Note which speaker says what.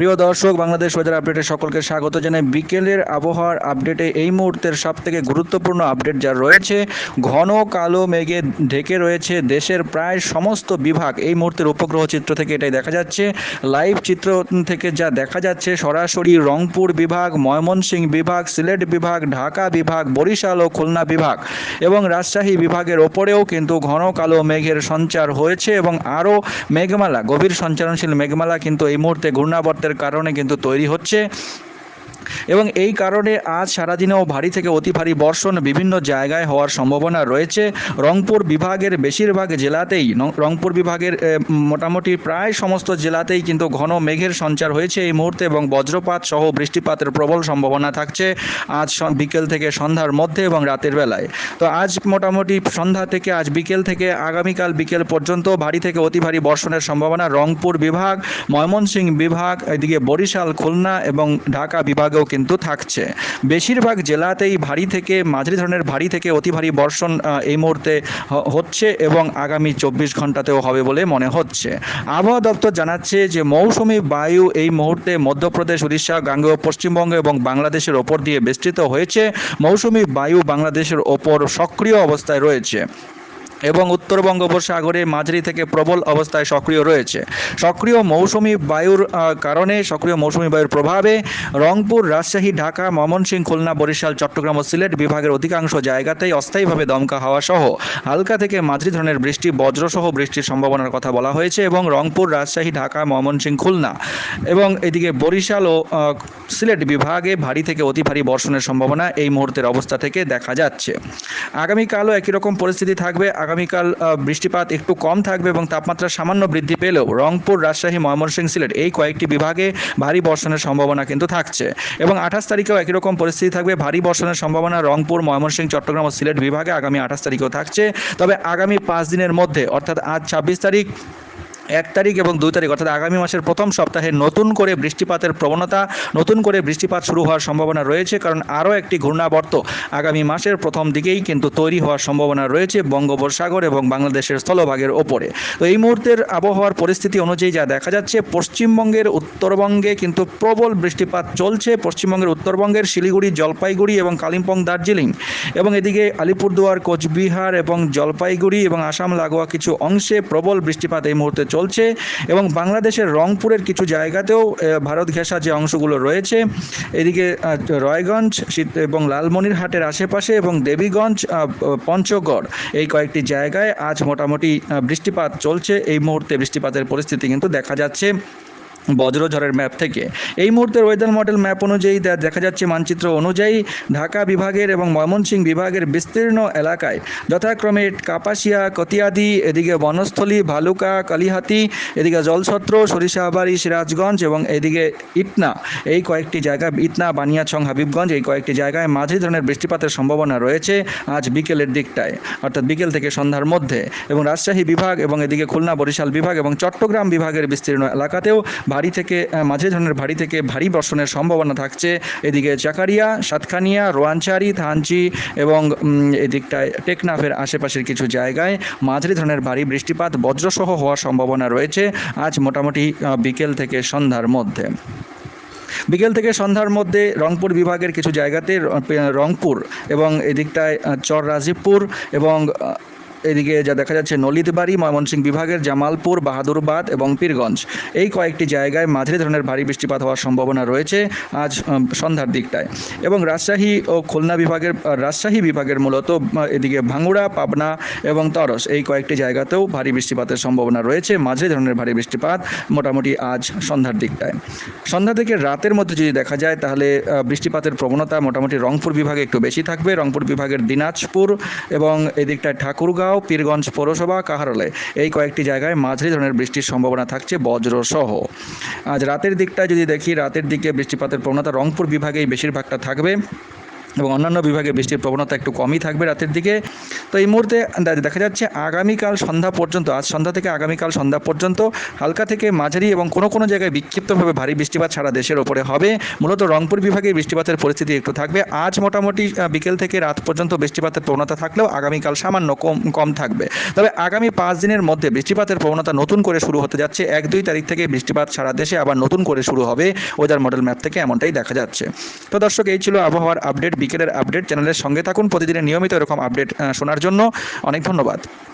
Speaker 1: প্রিয় দর্শক, বাংলাদেশ ওয়েদার আপডেটে সকলকে স্বাগত জানাই। বিকেলের আবহাওয়ার আপডেটে এই মুহূর্তের সব থেকে গুরুত্বপূর্ণ আপডেট যা রয়েছে, ঘন কালো মেঘে ঢেকে রয়েছে দেশের প্রায় সমস্ত বিভাগ। এই মুহূর্তের উপগ্রহ চিত্র থেকে এটাই দেখা যাচ্ছে। লাইভ চিত্র থেকে যা দেখা যাচ্ছে, সরাসরি রংপুর বিভাগ, ময়মনসিংহ বিভাগ, সিলেট বিভাগ, ঢাকা বিভাগ, বরিশাল ও খুলনা বিভাগ এবং রাজশাহী বিভাগের ওপরেও কিন্তু ঘন কালো মেঘের সঞ্চার হয়েছে এবং আরও মেঘমালা, গভীর সঞ্চারণশীল মেঘমালা কিন্তু এই মুহূর্তে ঘূর্ণাবর্তের কারণে কিন্তু তৈরি হচ্ছে। এবং এই কারণে আজ সারাদিনেও ভারী থেকে অতি ভারী বর্ষণ বিভিন্ন জায়গায় হওয়ার সম্ভাবনা রয়েছে। রংপুর বিভাগের বেশিরভাগ জেলাতেই রংপুর বিভাগের মোটামুটি প্রায় সমস্ত জেলাতেই কিন্তু ঘন মেঘের সঞ্চার হয়েছে এই মুহূর্তে এবং বজ্রপাত সহ বৃষ্টিপাতের প্রবল সম্ভাবনা থাকছে আজ বিকেল থেকে সন্ধ্যার মধ্যে এবং রাতের বেলায়। তো আজ মোটামুটি সন্ধ্যা থেকে আজ বিকেল থেকে আগামীকাল বিকেল পর্যন্ত ভারী থেকে অতি ভারী বর্ষণের সম্ভাবনা। রংপুর বিভাগ, ময়মনসিংহ বিভাগ, এদিকে বরিশাল, খুলনা এবং ঢাকা বিভাগেও কিন্তু থাকছে। বেশিরভাগ জেলাতেই ভারী থেকে, মাঝারি ধরনের ভারী থেকে অতি ভারী বর্ষণ এই মুহূর্তে হচ্ছে এবং আগামী চব্বিশ ঘন্টাতেও হবে বলে মনে হচ্ছে। আবহাওয়া দপ্তর জানাচ্ছে যে, মৌসুমি বায়ু এই মুহূর্তে মধ্যপ্রদেশ, উড়িষ্যা, গাঙ্গেয়, পশ্চিমবঙ্গ এবং বাংলাদেশের ওপর দিয়ে বেষ্টিত হয়েছে। মৌসুমি বায়ু বাংলাদেশের ওপর সক্রিয় অবস্থায় রয়েছে। এবং উত্তর বঙ্গোপসাগরে মাঝারি থেকে প্রবল অবস্থায় সক্রিয় রয়েছে। সক্রিয় মৌসুমি বায়ুর কারণে সক্রিয় মৌসুমি বায়ুর প্রভাবে রংপুর, রাজশাহী, ঢাকা, ময়মনসিংহ, খুলনা, বরিশাল, চট্টগ্রাম ও সিলেট বিভাগের অধিকাংশ জায়গাতেই অস্থায়ীভাবে দমকা হাওয়া সহ হালকা থেকে মাঝারি ধরনের বৃষ্টি, বজ্রসহ বৃষ্টির সম্ভাবনার কথা বলা হয়েছে এবং রংপুর, রাজশাহী, ঢাকা, ময়মনসিংহ, খুলনা এবং এদিকে বরিশাল ও সিলেট বিভাগে ভারী থেকে অতি ভারী বর্ষণের সম্ভাবনা এই মুহূর্তের অবস্থা থেকে দেখা যাচ্ছে। আগামীকালও একই রকম পরিস্থিতি থাকবে। আগামীকাল বৃষ্টিপাত একটু কম থাকবে এবং তাপমাত্রা সামান্য বৃদ্ধি পেলেও রংপুর, রাজশাহী, ময়মনসিংহ, সিলেট এই কয়েকটি বিভাগে ভারী বর্ষণের সম্ভাবনা কিন্তু থাকছে। এবং আঠাশ তারিখেও একই রকম পরিস্থিতি থাকবে। ভারী বর্ষণের সম্ভাবনা রংপুর, ময়মনসিংহ, চট্টগ্রাম ও সিলেট বিভাগে আগামী আঠাশ তারিখেও থাকছে। তবে আগামী পাঁচ দিনের মধ্যে, অর্থাৎ আজ ছাব্বিশ তারিখ এক তারিখ এবং দুই তারিখ, অর্থাৎ আগামী মাসের প্রথম সপ্তাহে নতুন করে বৃষ্টিপাতের প্রবণতা, নতুন করে বৃষ্টিপাত শুরু হওয়ার সম্ভাবনা রয়েছে, কারণ আরও একটি ঘূর্ণাবর্ত আগামী মাসের প্রথম দিকেই কিন্তু তৈরি হওয়ার সম্ভাবনা রয়েছে বঙ্গোপসাগর এবং বাংলাদেশের স্থলভাগের ওপরে। তো এই মুহূর্তের আবহাওয়ার পরিস্থিতি অনুযায়ী যা দেখা যাচ্ছে, পশ্চিমবঙ্গের উত্তরবঙ্গে কিন্তু প্রবল বৃষ্টিপাত চলছে। পশ্চিমবঙ্গের উত্তরবঙ্গের শিলিগুড়ি, জলপাইগুড়ি এবং কালিম্পং, দার্জিলিং এবং এদিকে আলিপুরদুয়ার, কোচবিহার এবং জলপাইগুড়ি এবং আসাম লাগোয়া কিছু অংশে প্রবল বৃষ্টিপাত এই মুহূর্তে চলছে। এবং বাংলাদেশের রংপুরের কিছু জায়গাতেও ভারত ঘেঁষা যে অংশগুলো রয়েছে, এদিকে রয়গঞ্জ এবং লালমনিরহাটের আশেপাশে এবং দেবীগঞ্জ পঞ্চগড় এই কয়েকটি জায়গায় আজ মোটামুটি বৃষ্টিপাত চলছে। এই মুহূর্তে বৃষ্টিপাতের পরিস্থিতি কিন্তু দেখা যাচ্ছে। বজ্রঝড়ের ম্যাপ থেকে। এই মুহূর্তের ওয়েদার মডেল ম্যাপ অনুযায়ী দেখা যাচ্ছে মানচিত্র অনুযায়ী ঢাকা বিভাগের এবং ময়মনসিংহ বিভাগের বিস্তীর্ণ এলাকায়। যথাক্রমে কাপাসিয়া, কতিয়াদি, এদিকে বনস্থলী, ভালুকা, কালিহাতি, এদিকে জলছত্র, সরিষাবাড়ি, সিরাজগঞ্জ এবং এদিকে ইটনা। এই কয়েকটি জায়গা, ইটনা, বানিয়াছং, হাবিবগঞ্জ, এই কয়েকটি জায়গায় মাঝে ধরনের বৃষ্টিপাতের সম্ভাবনা রয়েছে আজ বিকেলের দিকটায়, অর্থাৎ বিকেল থেকে সন্ধ্যার মধ্যে। এবং রাজশাহী বিভাগ এবং এদিকে খুলনা, বরিশাল বিভাগ এবং চট্টগ্রাম বিভাগের বিস্তীর্ণ এলাকাতেও ভারী থেকে মাঝে ধরনের ভারী থেকে ভারী বর্ষণের সম্ভাবনা থাকছে। এদিকে চাকারিয়া সাতখানিয়া রোয়াঞ্চারি থানচি এবং এদিকটায় টেকনাফের আশেপাশের কিছু জায়গায় মাঝারি ধরনের ভারী বৃষ্টিপাত, বজ্রসহ হওয়ার সম্ভাবনা রয়েছে। আজ মোটামুটি বিকেল থেকে সন্ধ্যার মধ্যে। বিকেল থেকে সন্ধ্যার মধ্যে রংপুর বিভাগের কিছু জায়গাতে রংপুর এবং এদিকটায় চর রাজীবপুর এবং এদিকে যা দেখা যাচ্ছে, নলিতবাড়ি, ময়মনসিংহ বিভাগের জামালপুর, বাহাদুরবাদ এবং পীরগঞ্জ। এই কয়েকটি জায়গায় মাঝারি ধরনের ভারী বৃষ্টিপাত হওয়ার সম্ভাবনা রয়েছে আজ সন্ধ্যার দিকটায়। এবং রাজশাহী ও খুলনা বিভাগের রাজশাহী বিভাগের মূলত এদিকে ভাঙ্গুড়া পাবনা এবং তরস। এই কয়েকটি জায়গাতেও ভারী বৃষ্টিপাতের সম্ভাবনা রয়েছে, মাঝারি ধরনের ভারী বৃষ্টিপাত মোটামুটি আজ সন্ধ্যার দিকটায়। সন্ধ্যা থেকে রাতের মধ্যে যদি দেখা যায়, তাহলে বৃষ্টিপাতের প্রবণতা মোটামুটি রংপুর বিভাগে একটু বেশি থাকবে। রংপুর বিভাগের দিনাজপুর এবং এদিকটায় ঠাকুরগাঁও পীরগঞ্জ পৌরসভা, কাহারলে। এই কয়েকটি জায়গায় মাঝারি ধরনের বৃষ্টির সম্ভাবনা থাকছে বজ্র সহ আজ রাতের দিকটা যদি দেখি, রাতের দিকে বৃষ্টিপাতের প্রবণতা রংপুর বিভাগেই বেশিরভাগটা থাকবে। এবং অন্যান্য বিভাগে বৃষ্টির প্রবণতা একটু কমই থাকবে রাতের দিকে। তো এই মুহূর্তে দেখা যাচ্ছে আগামীকাল সন্ধ্যা পর্যন্ত, আজ সন্ধ্যা থেকে আগামীকাল সন্ধ্যা পর্যন্ত হালকা থেকে মাঝারি এবং কোনো কোনো জায়গায় বিক্ষিপ্তভাবে ভারী বৃষ্টিপাত সারা দেশের ওপরে হবে। মূলত রংপুর বিভাগে বৃষ্টিপাতের পরিস্থিতি একটু থাকবে। আজ মোটামুটি বিকেল থেকে রাত পর্যন্ত বৃষ্টিপাতের প্রবণতা থাকলেও আগামীকাল সামান্য কম কম থাকবে। তবে আগামী পাঁচ দিনের মধ্যে বৃষ্টিপাতের প্রবণতা নতুন করে শুরু হতে যাচ্ছে। এক, দুই তারিখ থেকে বৃষ্টিপাত সারা দেশে আবার নতুন করে শুরু হবে। ওয়েদার মডেল ম্যাপ থেকে এমনটাই দেখা যাচ্ছে। তো দর্শক, এই ছিল আবহাওয়ার আপডেট বিকেলের আপডেট। চ্যানেলের সঙ্গে থাকুন প্রতিদিনের নিয়মিত এরকম আপডেট শোনার জন্য অনেক ধন্যবাদ।